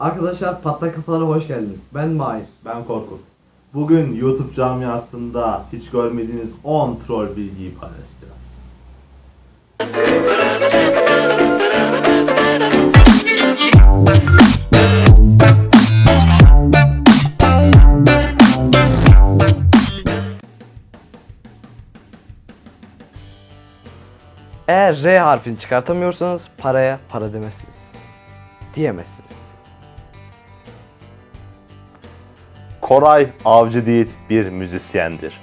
Arkadaşlar patlak kafalara hoş geldiniz. Ben Mahir. Ben Korkut. Bugün YouTube camiasında hiç görmediğiniz 10 troll bilgiyi paylaşacağız. Eğer R harfini çıkartamıyorsanız paraya para demezsiniz. Diyemezsiniz. Koray Avcı değil bir müzisyendir.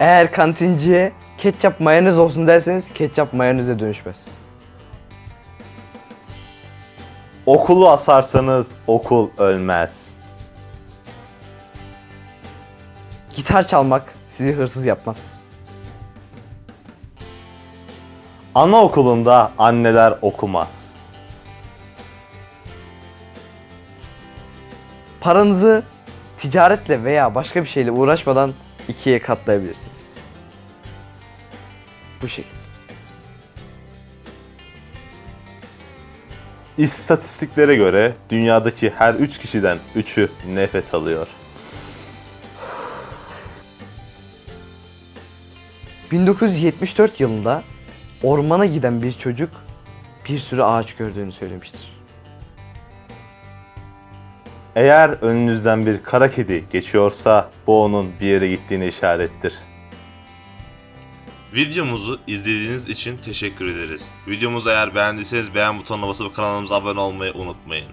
Eğer kantinciye ketçap mayonez olsun derseniz ketçap mayoneze dönüşmez. Okulu asarsanız okul ölmez. Gitar çalmak sizi hırsız yapmaz. Anaokulunda anneler okumaz. Paranızı ticaretle veya başka bir şeyle uğraşmadan ikiye katlayabilirsiniz. Bu şekilde. İstatistiklere göre dünyadaki her 3 kişiden 3'ü nefes alıyor. 1974 yılında ormana giden bir çocuk bir sürü ağaç gördüğünü söylemiştir. Eğer önünüzden bir kara kedi geçiyorsa bu onun bir yere gittiğine işarettir. Videomuzu izlediğiniz için teşekkür ederiz. Videomuzu eğer beğendiyseniz beğen butonuna basıp kanalımıza abone olmayı unutmayın.